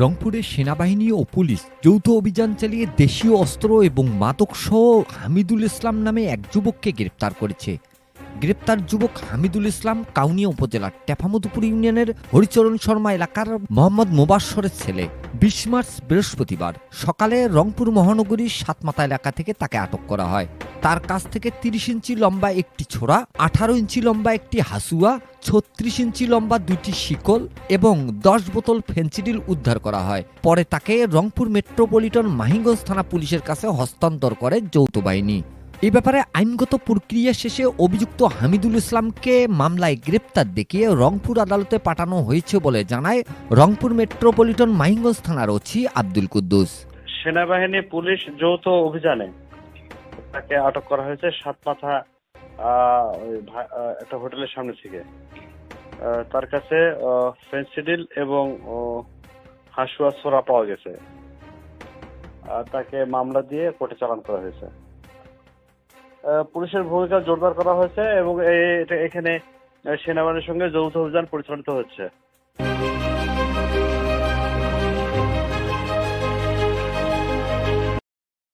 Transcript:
রংপুরে সেনাবাহিনী ও পুলিশ যৌথ অভিযান চালিয়ে দেশীয় অস্ত্র এবং মাদকসহ হামিদুল ইসলাম নামে এক যুবককে গ্রেপ্তার করেছে। গ্রেপ্তার যুবক হামিদুল ইসলাম কাউনিয়া উপজেলার টেফামধুপুর ইউনিয়নের হরিচরণ শর্মা এলাকার মোহাম্মদ মোবাশ্বরের ছেলে। বিশ মার্চ বৃহস্পতিবার সকালে রংপুর মহানগরীর সাতমাতা এলাকা থেকে তাকে আটক করা হয়। তার কাছ থেকে তিরিশ ইঞ্চি লম্বা একটি ছোড়া, আঠারো ইঞ্চি লম্বা একটি হাসুয়া, ছত্রিশ ইঞ্চি লম্বা দুটি শিকল এবং দশ বোতল ফেন্সিডিল উদ্ধার করা হয়। পরে তাকে রংপুর মেট্রোপলিটন মাহিগঞ্জ থানা পুলিশের কাছে হস্তান্তর করে যৌথ বাহিনী। এ ব্যাপারে আইনগত প্রক্রিয়া শেষে অভিযুক্ত হামিদুল ইসলামকে মামলায় গ্রেপ্তার দেখিয়ে রংপুর আদালতে পাঠানো হয়েছে বলে জানায় রংপুর মেট্রোপলিটন মাহিগঞ্জ থানার ওসি আব্দুল কুদ্দুস। সেনাবাহিনী পুলিশ যৌথ অভিযানে তাকে আটক করা হয়েছে ভা- আহ, একটা হোটেলের সামনে থেকে। তার কাছে ফেন্সিডিল এবং হাসুয়া সোরা পাওয়া গেছে। তাকে মামলা দিয়ে কোর্টে চালান করা হয়েছে। পুলিশের ভূমিকা জোরদার করা হয়েছে এবং এখানে সেনাবাহিনীর সঙ্গে যৌথ অভিযান পরিচালিত হচ্ছে।